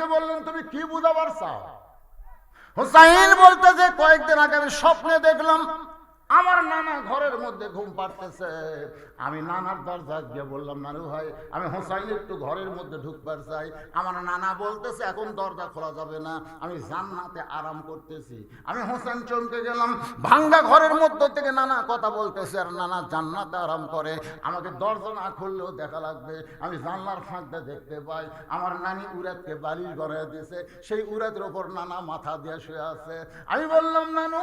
নানিকে বললেন তুমি কি বুঝাবার চাও? বলতে যে কয়েকদিন আগে আমি স্বপ্নে দেখলাম আমার নানা ঘরের মধ্যে ঘুম পাড়তেছে। আমি নানার দরজা গিয়ে বললাম, নানু ভাই, আমি হোসাইন একটু ঘরের মধ্যে ঢুকবার চাই। আমার নানা বলতেছে, এখন দরজা খোলা যাবে না। আমি জান্নাতে আরাম করতেছি। আমি হোসেন চমকে গেলাম। ভাঙ্গা ঘরের মধ্য থেকে নানা কথা বলতেছে, আর নানা জান্নাতে আরাম করে। আমাকে দরজা না খুললেও দেখা লাগবে। আমি জানলার ফাঁকটা দেখতে পাই। আমার নানি উড়াতকে বালিশ গড়ায় দিয়েছে। সেই উড়াতের ওপর নানা মাথা দিয়ে শুয়ে আছে। আমি বললাম, নানু,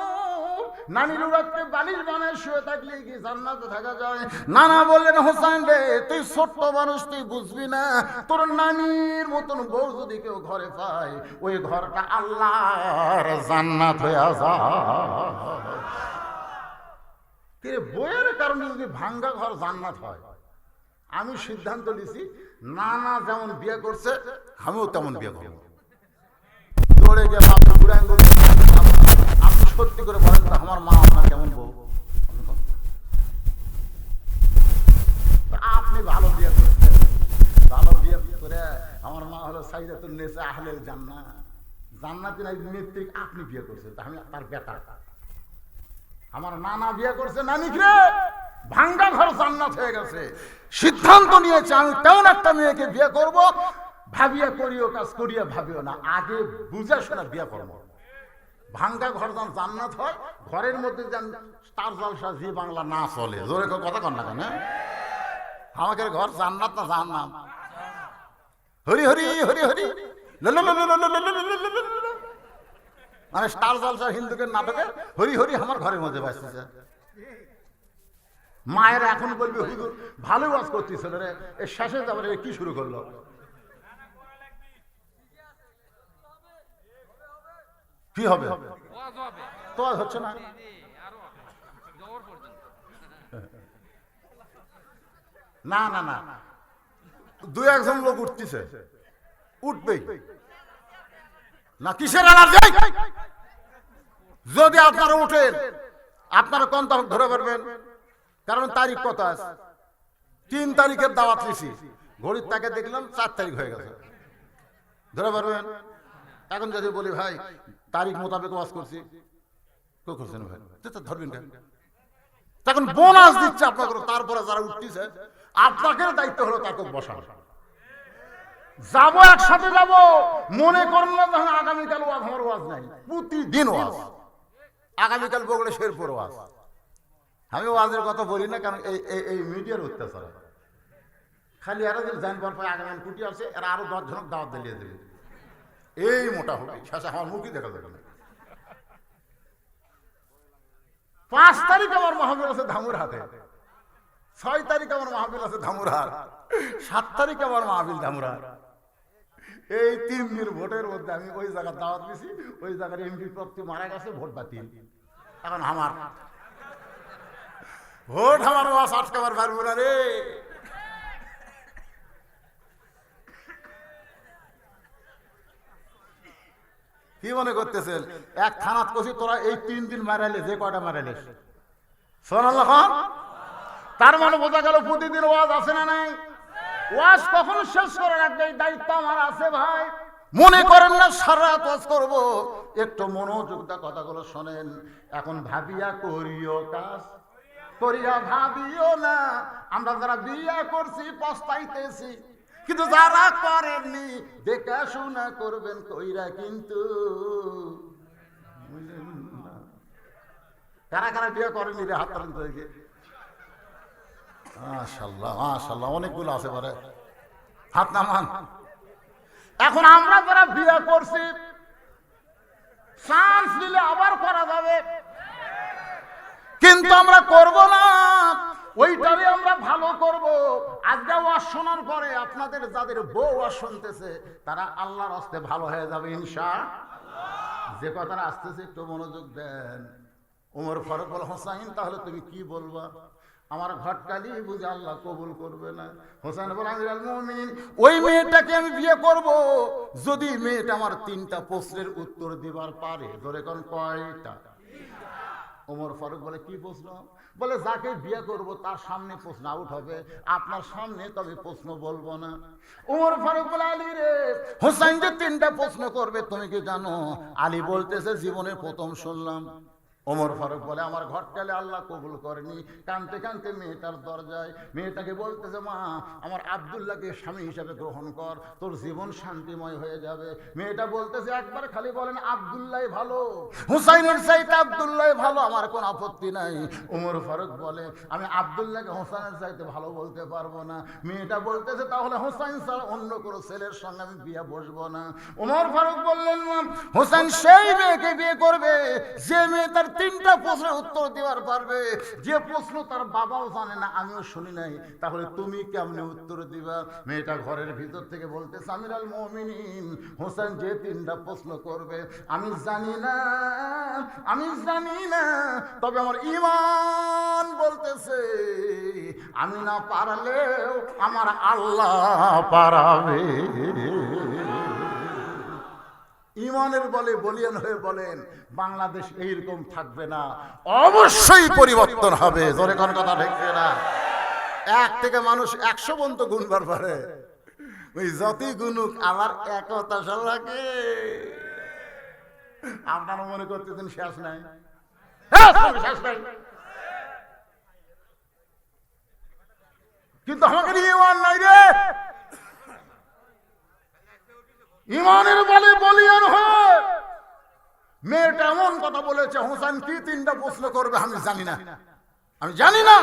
নানির উড়াতকে বালিশ বানায় শুয়ে থাকলে কি জান্নাতে থাকা যায়? নানা বললেন হোসেন রে, তুই ছোট্ট মানুষ, তুই বুঝবি না। তোর নানির মতন বউ যদি কেউ ঘরে পায়, ওই ঘরটা আল্লাহর জান্নাত হয়ে যায়। বইয়ের কারণে যদি ভাঙ্গা ঘর জান্নাত হয়, আমি সিদ্ধান্ত নিছি, নানা যেমন বিয়ে করছে, আমিও তেমন বিয়ে করব। দৌড়ে গিয়ে বাবা বুড়ে আঙ্গুল আপনি সত্যি করে বলেন, তো আমার মা, আপনার কেমন বউ? আপনি ভালো বিয়ে করছেন ভালো বিয়ে করে আমার মা হলো সাইদাতুল নেসা আহলেল জান্নাত জান্নাতি নাই মৃত্যুক আপনি বিয়ে করছেন, তা আমি তার বেটা। আমার নানা বিয়ে করছে নানিক রে ভাঙ্গা ঘর জান্নাত হয়ে গেছে। সিদ্ধান্ত নিয়েছে, আমি তেমন একটা মেয়েকে বিয়ে করব। ভাবিয়া করিও, কাজ করিয়া ভাবিও না। আগে বুঝে শোনা বিয়ে করব। ভাঙ্গা ঘর যান জান্নাত হয় ঘরের মধ্যে যান স্টার জলসা জি বাংলা না চলে জোরে কথা কন না কেন আমাকে ঘর জান্নাত না জান্নাম হরি হরি হরি হরি মানে স্টার জলসা হিন্দুকে নাটকে হরি হরি আমার ঘরের মধ্যে বাঁচতেছে মায়ের এখন বলবি ভালো ওয়াজ করতেছিল রে এ শেষে তারপরে কি শুরু করল কি হবে? তো আর হচ্ছে না। না না না। দু একজন লোক উঠতেছে। উঠবেই। না কিসের এনার্জি যদি আপনারা উঠেন আপনারা কোন তখন ধরে পারবেন কারণ তারিখ কত আছে তিন তারিখের দাওয়াত লিছি ঘড়ির তাকে দেখলাম চার তারিখ হয়ে গেছে। ধরে পারবেন এখন যদি বলি ভাই তারিখ মোতাবেক ওয়াজ করছি। কেউ করছেন ভাই? ধরবেন কেন তখন বোনাস দিচ্ছে আপনাকে তারপরে যারা উঠতেছে আপনাকে দায়িত্ব হলো তাকে বসানো। যাব একসাথে যাব মনে করেন না যখন আগামীকাল ওয়াজ আমার ওয়াজ নাই। প্রতিদিন ওয়াজ। আগামীকাল বগলে শেরপুর ওয়াজ। আমি ওয়াজের কথা বলি না কারণ এই এই এই মিডিয়ার অত্যাচার। খালি এরা যদি জানবার পরে আগামী কুটি আছে এরা আরও দশ জনক দাওয়াত দিলিয়ে দেবে। এই মোটা মোটামুটি শেষে আমার মুখই দেখা যাবে পাঁচ তারিখ আমার মাহবিল আছে ধামুর হাতে। ছয় তারিখ আমার মাহবিল আছে ধামুর হাট সাত তারিখ আমার মাহবিল ধামুর হাট এই তিন দিন ভোটের মধ্যে আমি ওই জায়গার দাওয়াত দিছি, ওই জায়গার এমপি প্রার্থী মারা গেছে, ভোট বাতিল। এখন আমার। ভোট আমার ওয়াস আটকাবার পারব না রে। কি মনে করতেছেন? এক থানাত কষি তোরা এই তিন দিন মারাইলে, যে কয়টা মারাইলে সোনাল খান তার মানে বোঝা গেল প্রতিদিন ওয়াজ আছে না নাই? ওয়াজ কখন শেষ করে রাখবে এই দায়িত্ব আমার আছে ভাই। মনে করেন না, সারা ওয়াজ করব। একটু মনোযোগ দা কথাগুলো শোনেন। এখন ভাবিয়া করিও কাজ, করিয়া ভাবিও না। আমরা যারা বিয়া করছি, পস্তাইতেছি। কিন্তু যারা করেননি দেখা শোনা করবেন কইরা কিন্তু। কারা কারা বিয়ে করেনি রে হাত থেকে মাশাল্লাহ মাশাল্লাহ অনেকগুলো আছে পারে হাত নামান। এখন আমরা যারা বিয়ে করছি চান্স নিলে আবার করা যাবে। কিন্তু আমরা করব না। ওইটারে আমরা ভালো করব। আজকে ওয়াজ শোনার পরে আপনাদের যাদের বউ ওয়াজ শুনতেছে, তারা আল্লাহর হস্তে ভালো হয়ে যাবে ইনশা যে কথাটা আসতেছে, একটু মনোযোগ দেন। ওমর ফারুক বল, হোসাইন, তাহলে তুমি কি বলবা? আমার ঘটকালি বুঝে আল্লাহ কবুল করবে না। হোসেন বল আমিরাল মুমিনিন, ওই মেয়েটাকে আমি বিয়ে করব। যদি মেয়েটা আমার তিনটা প্রশ্নের উত্তর দিবার পারে, ধরে কোন কয়টা? ওমর ফারুক বলে, কি প্রশ্ন? বলে, যাকে বিয়ে করব, তার সামনে প্রশ্ন আউট হবে। আপনার সামনে তবে প্রশ্ন বলব না। ওমর ফারুক বলে, আলী রে, হোসাইন যে তিনটা প্রশ্ন করবে, তুমি কি জানো? আলী বলতেছে জীবনে প্রথম শুনলাম। ওমর ফারুক বলে আমার ঘরটালে আল্লাহ কবুল করেনি। কানতে কানতে মেয়েটার দরজায় মেয়েটাকে বলতেছে মা আমার আবদুল্লাহকে স্বামী হিসাবে গ্রহণ কর তোর জীবন শান্তিময় হয়ে যাবে। মেয়েটা বলতেছে একবার খালি বলেন আবদুল্লাহ ভালো হুসাইনের চাইতে আবদুল্লাহ ভালো আমার কোনো আপত্তি নাই। ওমর ফারুক বলে আমি আবদুল্লাহকে হোসাইনের চাইতে ভালো বলতে পারব না। মেয়েটা বলতেছে তাহলে হোসাইন ছাড়া অন্য কোনো ছেলের সঙ্গে আমি বিয়ে বসবো না। ওমর ফারুক বললেন "মা, হোসেন সেই মেয়েকে বিয়ে করবে যে মেয়ে তার তিনটা প্রশ্নের উত্তর দেওয়ার পারবে। যে প্রশ্ন তার বাবাও জানে না, আমিও শুনি নাই। তাহলে তুমি কেমনে উত্তর দিবা? মেয়েটা ঘরের ভিতর থেকে বলতে সামির আল মমিনিন, হোসেন যে তিনটা প্রশ্ন করবে, আমি জানি না, আমি জানি না, তবে আমার ইমান বলতেছে, আমি না পারলেও আমার আল্লাহ পারাবে। ইমানের বলে বলিয়ান হয়ে বলেন বাংলাদেশ এইরকম থাকবে না। অবশ্যই পরিবর্তন হবে। জোরে কোন কথা দেখবে না এক থেকে মানুষ একশো পর্যন্ত গুনবার পারে ওই যতই গুনুক আমার একতা লাগে আপনারা মনে করতেছেন শেষ নাই? হ্যাঁ, শেষ নাই। কিন্তু আমাকে নিয়ে ইমান নাই রে। ইমানের বলে বলিয়ান হয়ে মেয়েটা এমন কথা বলেছে হোসেন কি তিনটা প্রশ্ন করবে আমি জানি না আমি জানি না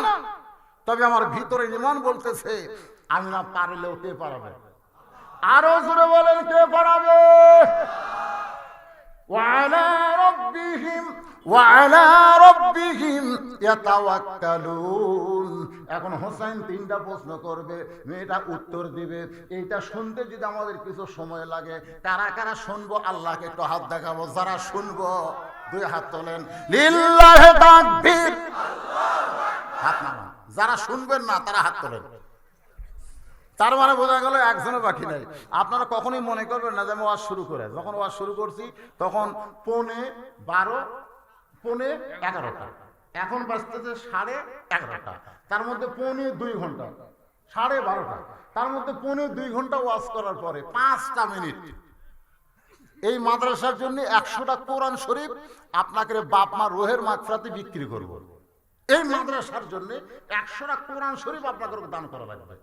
তবে আমার ভিতরে ইমান বলতেছে আমি না পারলেও কে পারাবে আরো জোরে বলেন কে পারাবে وعلى ربهم وعلى ربهم يتوكلون এখন হোসাইন তিনটা প্রশ্ন করবে, মেয়েটা উত্তর দিবে। এইটা শুনতে যদি আমাদের কিছু সময় লাগে, কারা কারা শুনব? আল্লাহকে একটু হাত দেখাবো, যারা শুনব, দুই হাত তোলেন। হাত নামান। যারা শুনবেন না, তারা হাত তোলেন। তার মানে বোঝা গেল একজনও বাকি নাই। আপনারা কখনোই মনে করবেন না যে আমি ওয়াজ শুরু করে। যখন ওয়াজ শুরু করছি, তখন পৌনে বারো, পৌনে এগারোটা। এখন বাঁচতেছে সাড়ে এগারোটা। তার মধ্যে পৌনে দুই ঘণ্টা। সাড়ে বারোটা। তার মধ্যে পৌনে দুই ঘণ্টা ওয়াশ করার পরে পাঁচটা মিনিট। এই মাদ্রাসার জন্য একশোটা কোরআন শরীফ আপনাকে বাপ মা রোহের মাত্রাতে বিক্রি করব। এই মাদ্রাসার জন্য একশোটা কোরআন শরীফ আপনাকে দান করা লাগবে।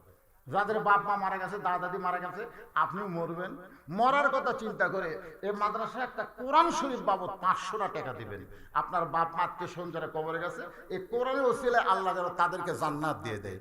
যাদের বাপ মা মারা গেছে দাদা দাদি মারা গেছে, আপনিও মরবেন। মরার কথা চিন্তা করে এই মাদ্রাসায় একটা কোরআন শরীফ বাবদ পাঁচশোটা টাকা দিবেন। আপনার বাপ মা আত্মীয় কবরে গেছে, এই কোরআনের ওসিলে আল্লাহ তাদেরকে জান্নাত দিয়ে দেয়।